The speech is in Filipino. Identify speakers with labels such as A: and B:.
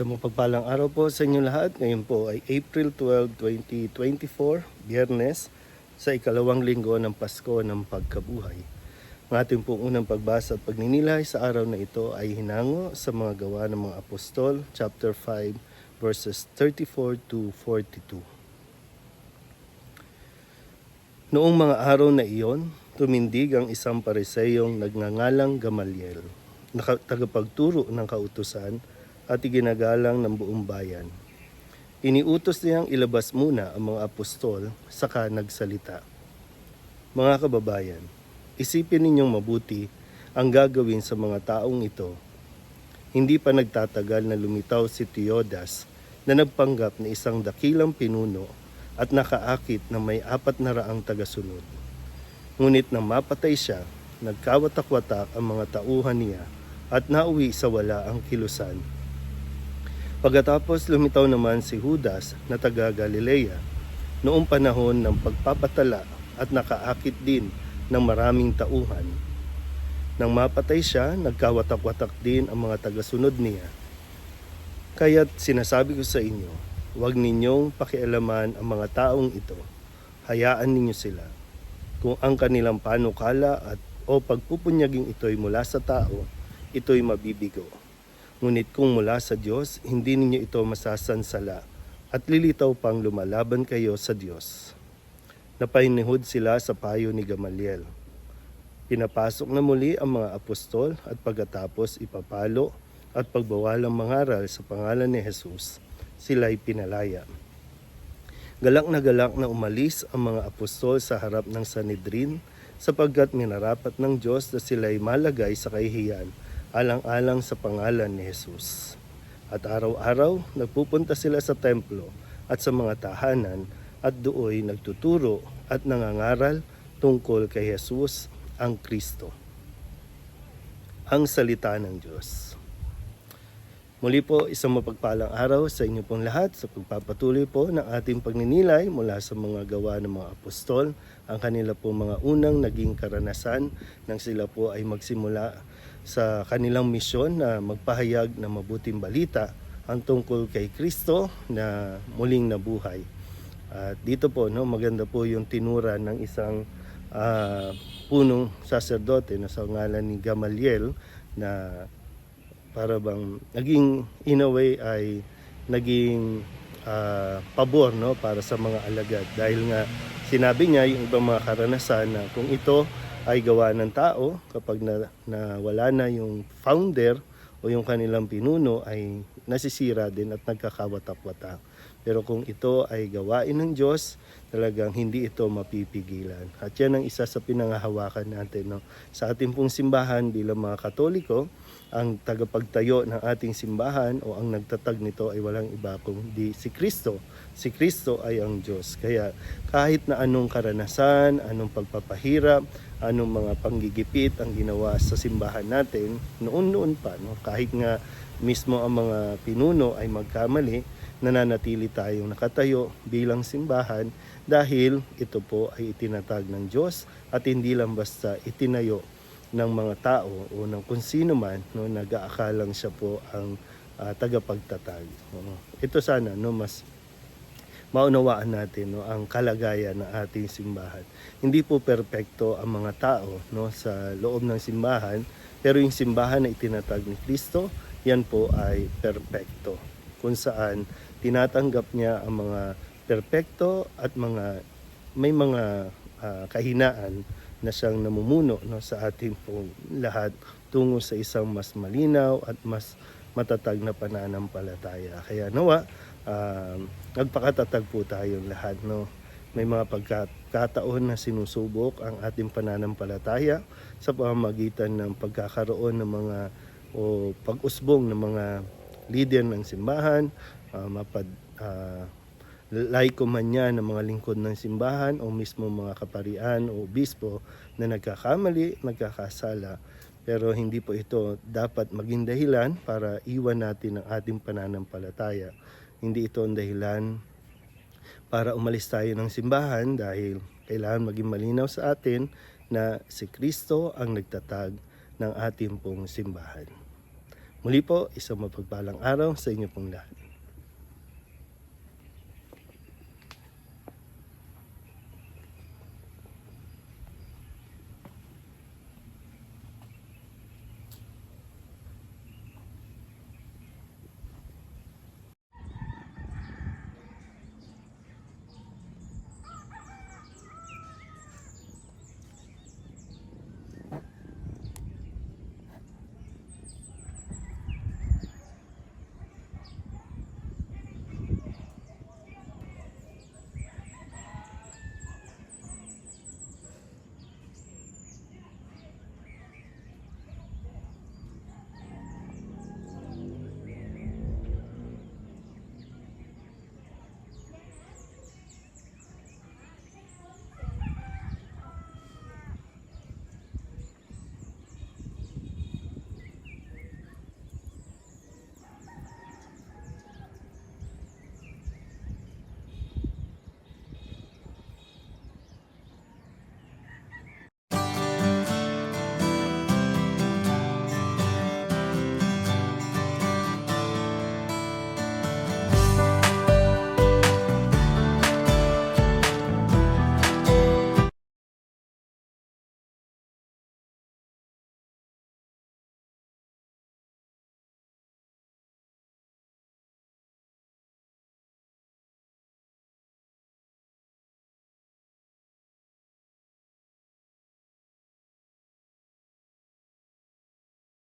A: Sa mapagpalang araw po sa inyo lahat, ngayon po ay April 12, 2024, Biyernes, sa ikalawang linggo ng Pasko ng Pagkabuhay. Ang ating pong unang pagbasa at pagninilay sa araw na ito ay hinango sa mga gawa ng mga apostol, chapter 5, verses 34 to 42. Noong mga araw na iyon, tumindig ang isang pariseyong nagngangalang Gamaliel, na tagapagturo ng kautusan at iginagalang ng buong bayan. Iniutos niyang ilabas muna ang mga apostol, saka nagsalita. Mga kababayan, isipin ninyong mabuti ang gagawin sa mga taong ito. Hindi pa nagtatagal na lumitaw si Teodas na nagpanggap na isang dakilang pinuno at nakaakit na may apat na raang tagasunod. Ngunit nang mapatay siya, nagkawatak-watak ang mga tauhan niya at nauwi sa wala ang kilusan. Pagkatapos lumitaw naman si Judas na taga Galilea noong panahon ng pagpapatala at nakaakit din ng maraming tauhan. Nang mapatay siya, nagkawatak-watak din ang mga tagasunod niya. Kaya't sinasabi ko sa inyo, huwag ninyong pakialaman ang mga taong ito. Hayaan ninyo sila. Kung ang kanilang panukala at o pagpupunyaging ito'y mula sa tao, ito'y mabibigo. Ngunit kung mula sa Diyos, hindi ninyo ito masasansala at lilitaw pang lumalaban kayo sa Diyos. Napainihod sila sa payo ni Gamaliel. Pinapasok na muli ang mga apostol at pagkatapos ipapalo at pagbawalang mangaral sa pangalan ni Jesus, sila'y pinalaya. Galak na galak na umalis ang mga apostol sa harap ng Sanedrin sapagkat minarapat ng Diyos na sila'y malagay sa kahihiyan alang-alang sa pangalan ni Jesus. At araw-araw, nagpupunta sila sa templo at sa mga tahanan at dooy nagtuturo at nangangaral tungkol kay Jesus ang Kristo. Ang salita ng Diyos. Muli po, isang mapagpalang araw sa inyo pong lahat sa pagpapatuloy po ng ating pagninilay mula sa mga gawa ng mga apostol, ang kanila po mga unang naging karanasan nang sila po ay magsimula sa kanilang misyon na magpahayag ng mabuting balita ang tungkol kay Kristo na muling nabuhay. At dito po, no, maganda po yung tinura ng isang ah, punong saserdote na sa ngalan ni Gamaliel na para bang naging in a way ay naging ah, pabor no para sa mga alagad dahil nga sinabi niya yung ibang mga karanasan na kung ito ay gawa ng tao kapag na, na wala na yung founder o yung kanilang pinuno ay nasisira din at nagkakawatak-watak. Pero kung ito ay gawain ng Diyos, talagang hindi ito mapipigilan. At yan ang isa sa pinangahawakan natin. No? Sa ating pong simbahan bilang mga Katoliko, ang tagapagtayo ng ating simbahan o ang nagtatag nito ay walang iba kundi si Kristo. Si Kristo ay ang Diyos. Kaya kahit na anong karanasan, anong pagpapahirap, anong mga panggigipit ang ginawa sa simbahan natin, noon-noon pa, no? kahit nga mismo ang mga pinuno ay magkamali, nananatili tayong nakatayo bilang simbahan dahil ito po ay itinatag ng Diyos at hindi lang basta itinayo ng mga tao o ng kung sino man no, nag-aakalang siya po ang ah, tagapagtatag. Oo. Ito sana no, mas maunawaan natin no, ang kalagayan ng ating simbahan. Hindi po perpekto ang mga tao no, sa loob ng simbahan, pero yung simbahan na itinatag ni Kristo, yan po ay perpekto. Kung saan tinatanggap niya ang mga perpekto at mga may mga ah, kahinaan na siyang namumuno no, sa ating pong lahat tungo sa isang mas malinaw at mas matatag na pananampalataya. Kaya nawa, nagpakatatag po tayong lahat. No? May mga pagkataon na sinusubok ang ating pananampalataya sa pamamagitan ng pagkakaroon ng mga o pag-usbong ng mga leader ng simbahan, uh, mapad, ah, laiko man yan ng mga lingkod ng simbahan o mismo mga kaparian o bispo na nagkakamali, nagkakasala. Pero hindi po ito dapat maging dahilan para iwan natin ang ating pananampalataya. Hindi ito ang dahilan para umalis tayo ng simbahan dahil kailangan maging malinaw sa atin na si Kristo ang nagtatag ng ating pong simbahan. Muli po, isang mapagpalang araw sa inyo pong lahat.